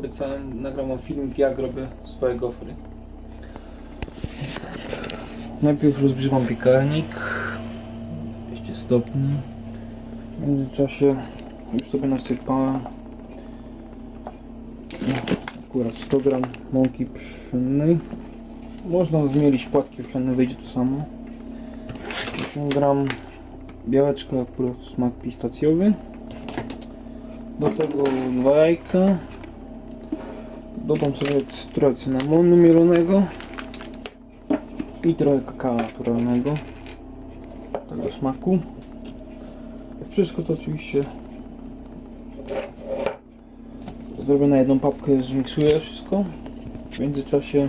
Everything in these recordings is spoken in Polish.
obiecałem, nagram filmik, jak robię swoje gofry. Najpierw rozgrzewam piekarnik 200 stopni. W międzyczasie już sobie nasypałem akurat 100 gram mąki pszennej. Można zmielić płatki owsiane, wyjdzie to samo. 50 gram białeczka, akurat smak pistacjowy. Do tego dwa jajka. Dodam sobie trochę cynamonu mielonego i trochę kakao naturalnego tak do smaku. Wszystko to oczywiście zrobię na jedną papkę, zmiksuję wszystko. W międzyczasie yy,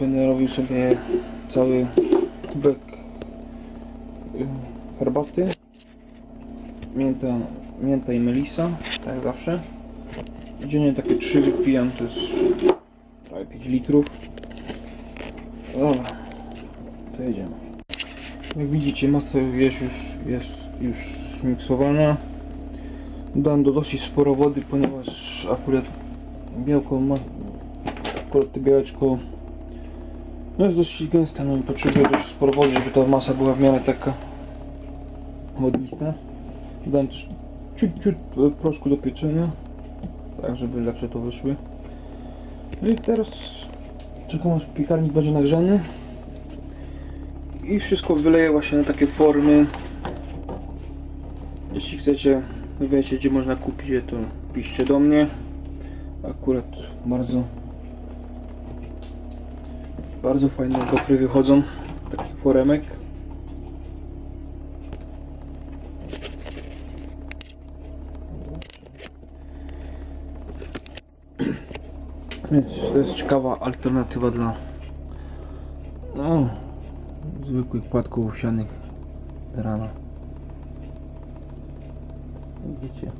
będę robił sobie cały kubek yy, herbaty. Mięta, mięta i melisa, tak zawsze. Dziennie takie 3 wypijam, to jest prawie 5 litrów. Dobra, to jedziemy. Jak widzicie masa jest już, jest już zmiksowana. Dałem do dosyć sporo wody, ponieważ akurat białko ma, akurat to białeczko no jest dosyć gęste, no i potrzebuję dość sporo wody, żeby ta masa była w miarę taka wodnista. Dałem też ciut, ciut e, proszku do pieczenia, tak żeby lepsze to wyszły. No i teraz czekam aż piekarnik będzie nagrzany i wszystko wyleję właśnie na takie formy. Jeśli chcecie, wiecie gdzie można kupić je, to piszcie do mnie. Akurat bardzo bardzo fajne gofry wychodzą takich foremek. Więc to jest ciekawa alternatywa dla no, zwykłych płatków owsianych rano. Widzicie.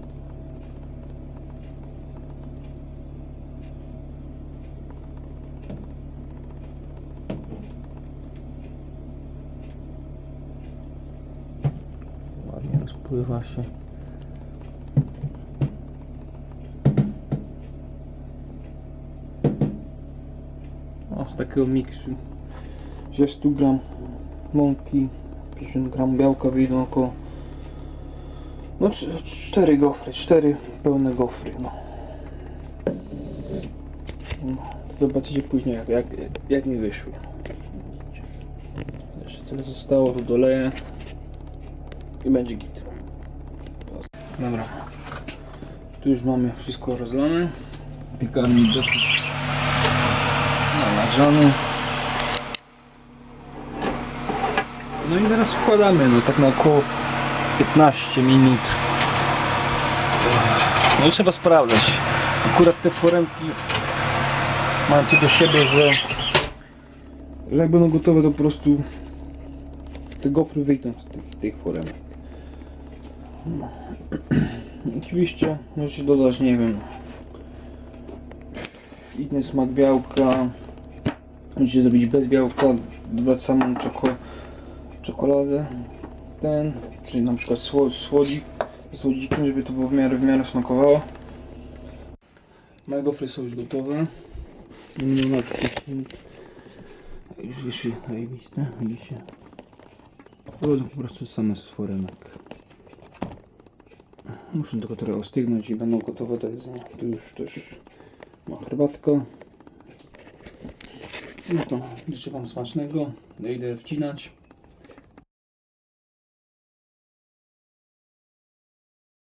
Ładnie rozpływa się. Takiego miksu. Gdzie 100 gram mąki, 50 gram białka wyjdą około no cz- cztery gofry, cztery pełne gofry, no. no to zobaczycie później jak, jak, jak mi wyszły. Jeszcze tyle zostało, tu doleję i będzie git. Dobra. Tu już mamy wszystko rozlane. Piekarnik dosyć nagrzany. No i teraz wkładamy, no tak na około 15 minut. No i trzeba sprawdzać. Akurat te foremki mają to do siebie, że, że jak będą gotowe, to po prostu te gofry wyjdą z tych, z tych foremek. No. Oczywiście możecie dodać, nie wiem, inny smak białka. Możecie zrobić bez białka, dodać samą czeko, czekoladę ten, czyli na przykład sło, słodzik, słodzikiem, żeby to było w miarę, w miarę smakowało. Moje gofry są już gotowe. Minutki. Już wyszły zajebiste, widzicie. Wychodzą po prostu same z foremek. Muszę tylko trochę ostygnąć i będą gotowe do jedzenia. Tu już też ma herbatka. No to życzę Wam smacznego. Idę wcinać.